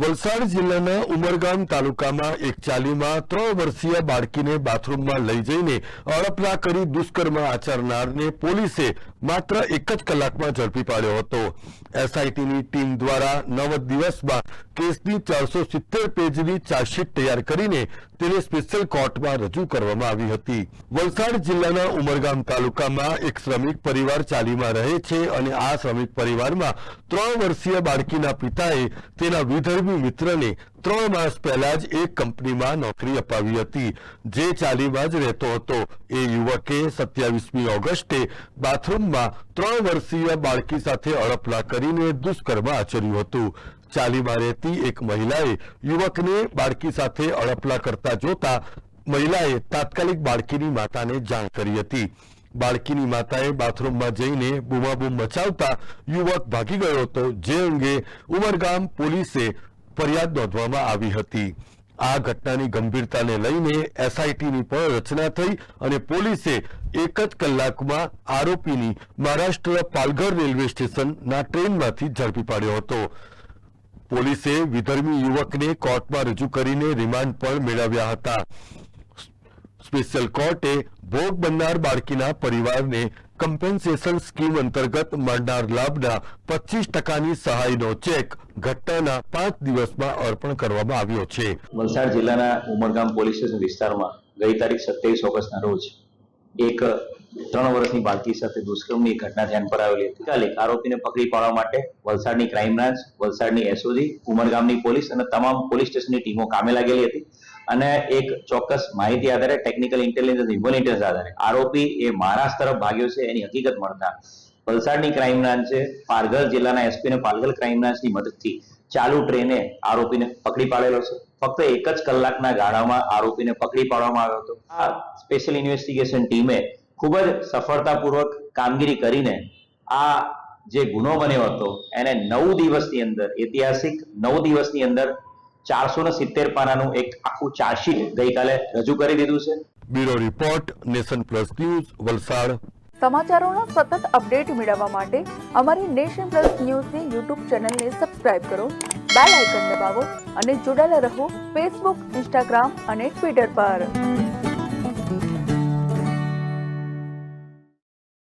વલસાડ જિલ્લાના ઉમરગામ તાલુકામાં એક ચાલીમાં ત્રણ વર્ષીય બાળકીને બાથરૂમમાં લઈ જઈને અડપલા કરી દુષ્કર્મ આચરનારને પોલીસે માત્ર એક જ કલાકમાં ઝડપી પાડ્યો હતો. એસઆઈટીની ટીમ દ્વારા નવ દિવસમાં કેસની ચારસો સિત્તેર પેજની ચાર્જશીટ તૈયાર કરીને તેને સ્પેશિયલ કોર્ટમાં રજૂ કરવામાં આવી હતી. વલસાડ જિલ્લાના ઉમરગામ તાલુકામાં એક શ્રમિક પરિવાર ચાલીમાં રહે છે અને આ શ્રમિક પરિવારમાં ત્રણ વર્ષીય બાળકીના પિતાએ તેના વિધર્મી મિત્રને ત્રણ માસ પહેલા જ એક કંપનીમાં નોકરી અપાવી હતી. જે ચાલીમાં જ રહેતો હતો. એ યુવકે સત્યાવીસમી ઓગસ્ટે બાથરૂમમાં ત્રણ વર્ષીય બાળકી સાથે અડપલા કરીને દુષ્કર્મ આચર્યું હતું. ચાલીમાં રહેતી એક મહિલાએ યુવકને બાળકી સાથે અડપલા કરતા જોતા મહિલાએ તાત્કાલિક બાળકીની માતાને જાણ કરી હતી. બાળકીની માતાએ બાથરૂમમાં જઈને બૂમાબૂમ મચાવતા યુવક ભાગી ગયો હતો. જે અંગે ઉમરગામ પોલીસે ફરિયાદ નોંધવામાં આવી હતી. આ ઘટનાની ગંભીરતાને લઈને એસઆઈટીની પણ રચના થઈ અને પોલીસે એક જ કલાકમાં આરોપીની મહારાષ્ટ્ર પાલઘર રેલવે સ્ટેશનના ટ્રેનમાંથી ઝડપી પાડ્યો હતો. પોલીસે વિધર્મી યુવકને કોર્ટમાં રજૂ કરીને રિમાન્ડ પણ મેળવ્યા હતા. સ્પેશિયલ કોર્ટે ભોગ બનનાર બાળકીના પરિવારને કમ્પેન્સેશન સ્કીમ અંતર્ગત મળનાર લાભના પચીસ ટકાની સહાયનો ચેક ઘટનાના પાંચ દિવસમાં અર્પણ કરવામાં આવ્યો છે. વલસાડ જિલ્લાના ઉમરગામ પોલીસ સ્ટેશન વિસ્તારમાં ગઈ તારીખ સત્યાવીસ ઓગસ્ટના રોજ એક ત્રણ વર્ષની બાળકી સાથે દુષ્કર્મની ઘટના ધ્યાન પર આવેલી હતી. કાલે આરોપીને પકડી પાડવા માટે વલસાડની ક્રાઇમ બ્રાન્ચ, વલસાડની એસઓજી, ઉમરગામની પોલીસ અને તમામ પોલીસ સ્ટેશનની ટીમો કામે લાગેલી હતી. અને એક ચોક્કસ માહિતી આધારે ટેકનિકલ ઇન્ટેલિજન્સ ઇન્ટેલિજન્સ આધારે. આરોપી એ મહારાષ્ટ્ર તરફ ભાગ્યો છે એની હકીકત મળતા. વલસાડની ક્રાઇમ બ્રાન્ચે પાલઘર જિલ્લાના એસપી ને પાલઘર ક્રાઇમ બ્રાન્ચની મદદથી ચાલુ ટ્રેને આરોપીને પકડી પાડેલો છે. ફક્ત એક જ કલાકના ગાળામાં આરોપીને પકડી પાડવામાં આવ્યો હતો. આ સ્પેશિયલ ઇન્વેસ્ટિગેશન ટીમે ખૂબ જ સફળતાપૂર્વક કામગીરી કરીને આ જે ગુનો બન્યો હતો એને નવ દિવસની અંદર ઐતિહાસિક નવ દિવસની અંદર ચારસો ને સિત્તેર પાનાનું એક આખું ચાર્જશીટ ગઈકાલે રજૂ કરી દીધું છે. Bureau report nation plus news Valsad. સમાચારોનો સતત અપડેટ મેળવવા માટે અમારી નેશન પ્લસ ન્યૂઝની યુટ્યુબ ચેનલને સબસ્ક્રાઇબ કરો બેલ આઇકન દબાવો અને જોડાયેલા રહો ફેસબુક ઇન્સ્ટાગ્રામ અને ટ્વિટર પર.